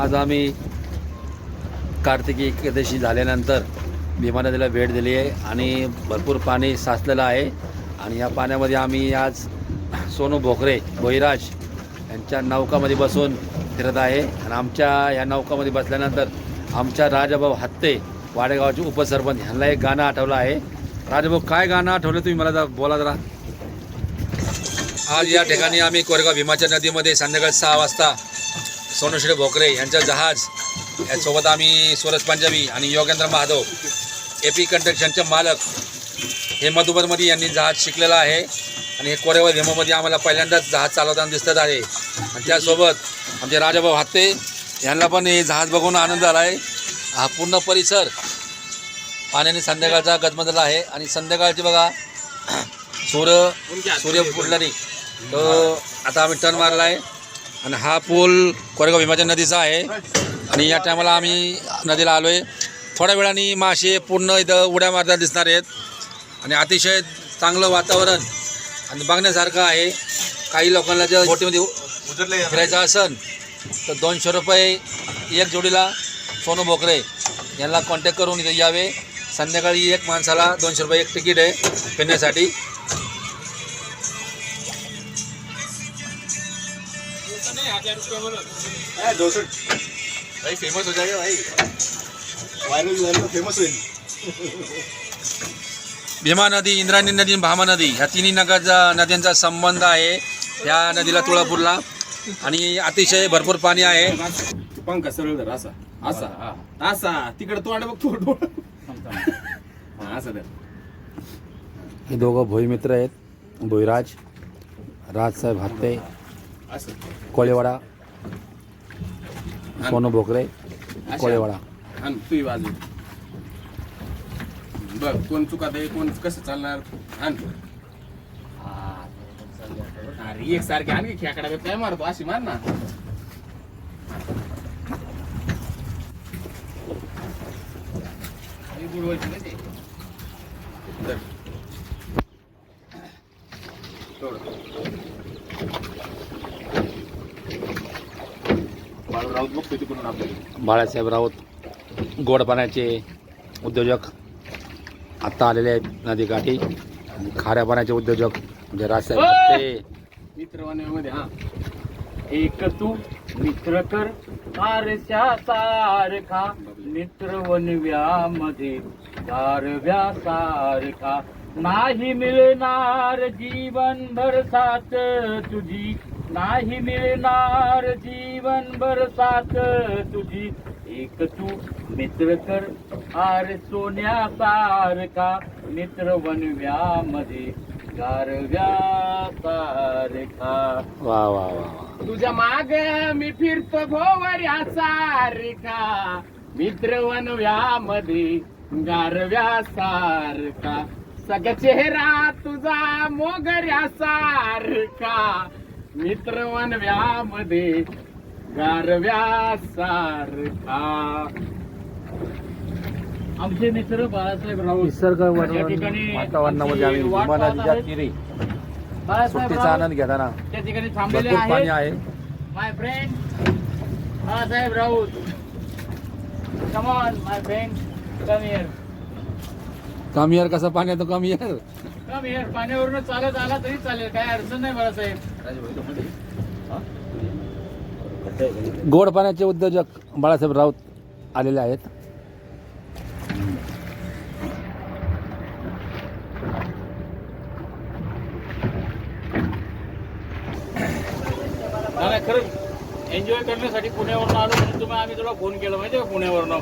आज आम्ही कार्तिकी एकादशी झाल्यानंतर भीमा नदीला भेट दिली आहे आणि भरपूर पाणी साचलेलं आहे. आणि या पाण्यामध्ये आम्ही आज सोनू भोकरे बहिराज यांच्या नौकामध्ये बसून फिरत आहे. आणि आमच्या या नौकामध्ये बसल्यानंतर आमच्या राजाभाऊ हत्ते वाडेगावचे उपसरपंच ह्यांना एक गाणं आठवलं आहे. राजाभाऊ काय गाणं आठवलं तुम्ही मला जरा बोला जरा. आज या ठिकाणी आम्ही कोरेगाव भीमाच्या नदीमध्ये संध्याकाळी सहा वाजता सोनुश्री भोकरे यांचं जहाज. यासोबत आम्ही सूरज पंजाबी आणि योगेंद्र महादेव ए पी कंट्रक्शनचे मालक. हे मधुबनमध्ये यांनी जहाज शिकलेलं आहे आणि हे कोरेवर हेमोमध्ये आम्हाला पहिल्यांदाच जहाज चालवताना दिसत आहे. आणि त्यासोबत आमचे राजाभाऊ हत्ते यांना पण हे जहाज बघून आनंद आला आहे हा पूर्ण परिसर पाण्याने संध्याकाळचा गजमजला आहे. आणि संध्याकाळची बघा सूर्य सूर्य बुडला नाही. आता आम्ही टर्न मारला आहे आणि हा पूल कोरेगाव भीमाच्या नदीचा आहे. आणि या टायमाला आम्ही नदीला आलो आहे थोड्या वेळाने मासे पूर्ण इथं उड्या मारताना दिसणार आहेत. आणि अतिशय चांगलं वातावरण आणि बघण्यासारखं आहे. काही लोकांना जर बोटीमध्ये फिरायचं असेल तर दोनशे रुपये एक जोडीला सोनू भोकरे यांना कॉन्टॅक्ट करून इथे यावे. संध्याकाळी एक माणसाला दोनशे रुपये एक तिकीट आहे फिरण्यासाठी. भाई फेमस हो जाएगा भाई. वायरल वायरल फेमस होईल भीमा नदी इंद्रायणी नदी भामा नदी ह्या तिन्ही नगाचा नद्यांचा संबंध आहे. या नदीला तुळापूरला. आणि अतिशय भरपूर पाणी आहे. पंखा सरळ धर असा. असा. हा असा. तिकडे तोंड बघ तोंड हा असं धर. हे दोघं भोईमित्र आहेत. भोईराज राजसाहेब हत्ते असं कोळेवाडा सोनू भोकरे कोळेवाडा आण तुझी बाजू बघ कोण चुकात आहे कोण कसं चालणार? आण. अरे एक सारखे आणखी खेकडा काय मारतो अशी मार ना. हे बुडवायची ना ते. धर. सोड. बाळू राऊत बघतोय तिकडून आपल्याला बाळासाहेब राऊत गोड पाण्याचे उद्योजक आत्ता आलेले आहेत नदीकाठी. खाऱ्या पाण्याचे उद्योजक म्हणजे राजसाहेब हत्ते एक तू मित्र कर फारशा सारखा मित्र वनव्यामध्ये गारव्या सारखा नाही मिळणार जीवन भर साथ तुझी. नाही मिळणार जीवनभर साथ तुझी. एक तू मित्र कर आर सोन्या सारखा मित्र वनव्यामध्ये गारव्या सारखा वा वा वा तुझ्या माग मी फिरतो भोवऱ्या सारखा मित्रवनव्यामध्ये गारव्या सारखा सगळा चेहरा तुझा मोगऱ्या सारखा मित्रवनव्यामध्ये गारव्या सारखा आमचे मित्र बाळासाहेब राऊत. निसर्ग या ठिकाणी वातावरणामध्ये आम्ही आमची वाट भीमा पाहत नदीच्या आहेत. तीरी बाळासाहेब सुट्टीचा राऊत आनंद घेताना त्या ठिकाणी थांबलेले भरपूर पाणी आहेत. आहे. My friend Balasaheb Raut. Come on my friend come here कमी यार कसं पाणी येतो कमी यार पाण्यावरून चालत आला तरी चालेल काय अडचण नाही बाळासाहेब. गोड पाण्याचे उद्योजक बाळासाहेब राऊत आलेले आहेत. खरंच एन्जॉय करण्यासाठी पुण्यावरून आलो म्हणून तुम्ही आम्ही तुला फोन केला माहिती का पुण्यावरून?